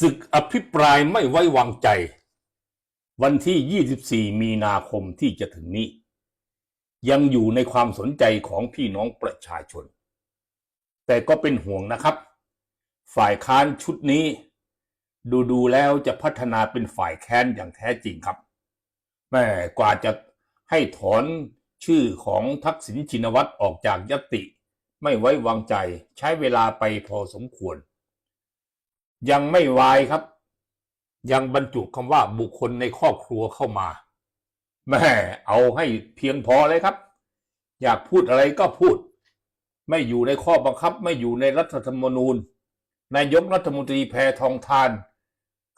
ศึกอภิปรายไม่ไว้วางใจ วันที่ 24 มีนาคมที่จะถึงนี้ ยังอยู่ในความสนใจของพี่น้องประชาชน แต่ก็เป็นห่วงนะครับ ฝ่ายค้านชุดนี้ ดูดูแล้วจะพัฒนาเป็นฝ่ายแค้นอย่างแท้จริงครับแม่กว่าจะให้ถอนชื่อของทักษิณชินวัตรออกจากยติ ไม่ไว้วางใจใช้เวลาไปพอสมควร ยังไม่วายครับ ยังบรรจุคำว่าบุคคลในครอบครัวเข้ามาแม่เอาให้เพียงพอเลยครับ อยากพูดอะไรก็พูด ไม่อยู่ในข้อบังคับ ไม่อยู่ในรัฐธรรมนูญนายกรัฐมนตรีแพทองทาน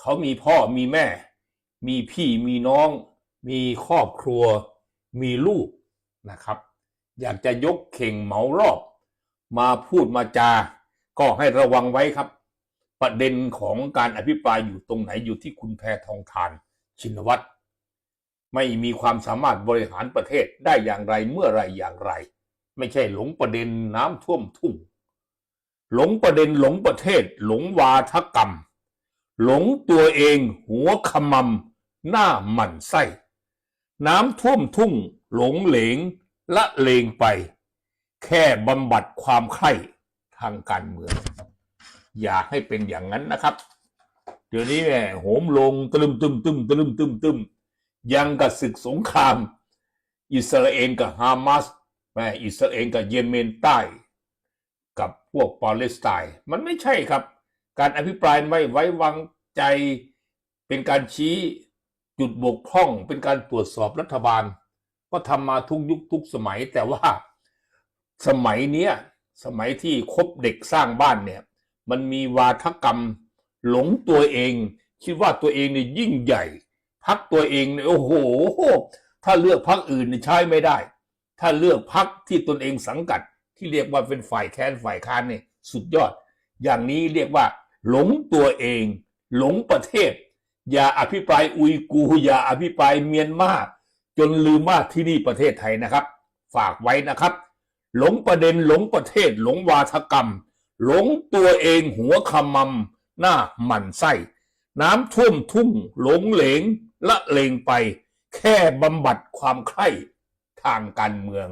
เขามีพ่อมีแม่ มีพี่มีน้อง มีครอบครัว มีลูกนะครับ อยากจะยกเข่งเหมารอบ มาพูดมาจาก็ให้ระวังไว้ครับ ประเด็นของการอภิปรายอยู่ตรงไหนอยู่ที่คุณแพทองทานชินวัตรไม่มีความสามารถบริหารประเทศได้อย่างไรเมื่อไรอย่างไร ไม่ใช่หลงประเด็นน้ำท่วมทุ่ง หลงประเด็นหลงประเทศ หลงวาทกรรม หลงตัวเองหัวขมำหน้าหมันไส้ น้ำท่วมทุ่ง หลงเหลงละเลงไป แค่บำบัดความใคร่ทางการเมือง อย่าให้เป็นอย่างนั้นนะครับ เดี๋ยวนี้แหมโหมลงตลึมตึมตึมตลึมตึมตึมยังกับศึกสงคราม อิสราเอลกับฮามาสแม่อิสราเอลกับเยเมนใต้ กับพวกปาเลสไตน์มันไม่ใช่ครับ การอภิปรายไม่ไว้วางใจเป็นการชี้จุดบกพร่องเป็นการตรวจสอบรัฐบาล ก็ทำมาทุกยุคทุกสมัยแต่ว่าสมัยเนี้ยสมัยที่คบเด็กสร้างบ้านเนี่ย มันมีวาทกรรมหลงตัวเอง คิดว่าตัวเองเนี่ยยิ่งใหญ่ พักตัวเองเนี่ยโอ้โห ถ้าเลือกพักอื่นเนี่ยใช้ไม่ได้ ถ้าเลือกพักที่ตนเองสังกัด ที่เรียกว่าเป็นฝ่ายแค้นฝ่ายค้านเนี่ยสุดยอด อย่างนี้เรียกว่า หลงตัวเอง หลงประเทศ อย่าอภิปรายอุยกูอย่าอภิปรายเมียนมาจนลืมว่าที่นี่ประเทศไทยนะครับ ฝากไว้นะครับ หลงประเด็นหลงประเทศ หลงวาทกรรม หลงตัวเองหัวขมำหน้าหมันไส้ น้ำท่วมทุ่งหลงเหลงละเลงไป แค่บำบัดความใคร่ทางการเมือง